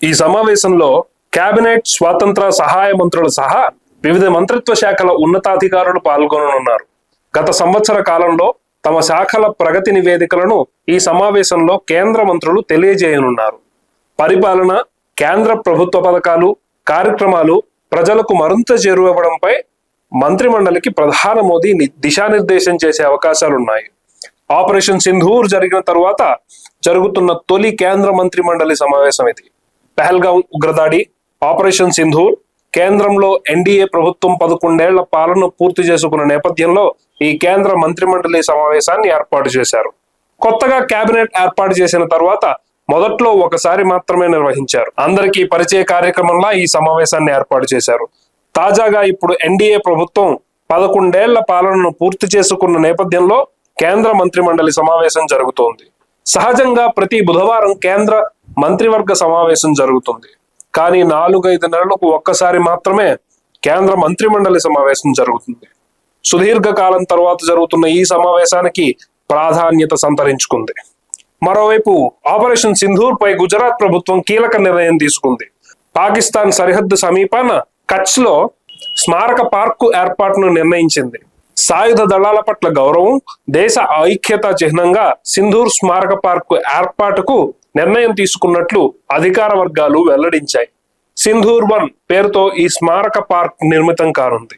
ఈ సమావేశంలో కేబినెట్ స్వాతంత్ర సహాయ మంత్రులు సహా వివిధ మంత్రిత్వ శాఖల ఉన్నతాధికారులు పాల్గొననున్నారు. గత సంవత్సర కాలంలో తమ శాఖల ప్రగతి నివేదికలను ఈ సమావేశంలో కేంద్ర మంత్రులు తెలియజేయనున్నారు. పరిపాలన కేంద్ర ప్రభుత్వ పథకాలు కార్యక్రమాలు ప్రజలకు మరింత చేరువవ్వడంపై మంత్రిమండలికి ప్రధాన మోదీ దిశానిర్దేశం చేసే అవకాశాలున్నాయి. ఆపరేషన్ సింధూర్ జరిగిన తరువాత జరుగుతున్న తొలి కేంద్ర మంత్రి మండలి సమావేశం ఇది. పెహల్గాం ఉగ్రదాడి ఆపరేషన్ సింధూర్ కేంద్రంలో ఎన్డీఏ ప్రభుత్వం పదకొండేళ్ళ పాలన పూర్తి చేసుకున్న నేపథ్యంలో ఈ కేంద్ర మంత్రి మండలి సమావేశాన్ని ఏర్పాటు చేశారు. కొత్తగా కేబినెట్ ఏర్పాటు చేసిన తర్వాత మొదట్లో ఒకసారి మాత్రమే నిర్వహించారు. అందరికీ పరిచయ కార్యక్రమంలా ఈ సమావేశాన్ని ఏర్పాటు చేశారు. తాజాగా ఇప్పుడు ఎన్డీఏ ప్రభుత్వం పదకొండేళ్ళ పాలనను పూర్తి చేసుకున్న నేపథ్యంలో కేంద్ర మంత్రిమండలి సమావేశం జరుగుతోంది. సహజంగా ప్రతి బుధవారం కేంద్ర మంత్రివర్గ సమావేశం జరుగుతుంది. కానీ నాలుగైదు నెలలకు ఒక్కసారి మాత్రమే కేంద్ర మంత్రిమండలి సమావేశం జరుగుతుంది. సుదీర్ఘ కాలం తర్వాత జరుగుతున్న ఈ సమావేశానికి ప్రాధాన్యత సంతరించుకుంది. మరోవైపు ఆపరేషన్ సింధూర్ పై గుజరాత్ ప్రభుత్వం కీలక నిర్ణయం తీసుకుంది. పాకిస్తాన్ సరిహద్దు సమీపాన కచ్లో స్మారక పార్కు ఏర్పాటును నిర్ణయించింది. సాయుధ దళాల పట్ల గౌరవం దేశ ఐక్యత చిహ్నంగా సింధూర్ స్మారక పార్కు ఏర్పాటుకు నిర్ణయం తీసుకున్నట్లు అధికార వర్గాలు వెల్లడించాయి. సింధూర్ వన్ పేరుతో ఈ స్మారక పార్క్ నిర్మితం కానుంది.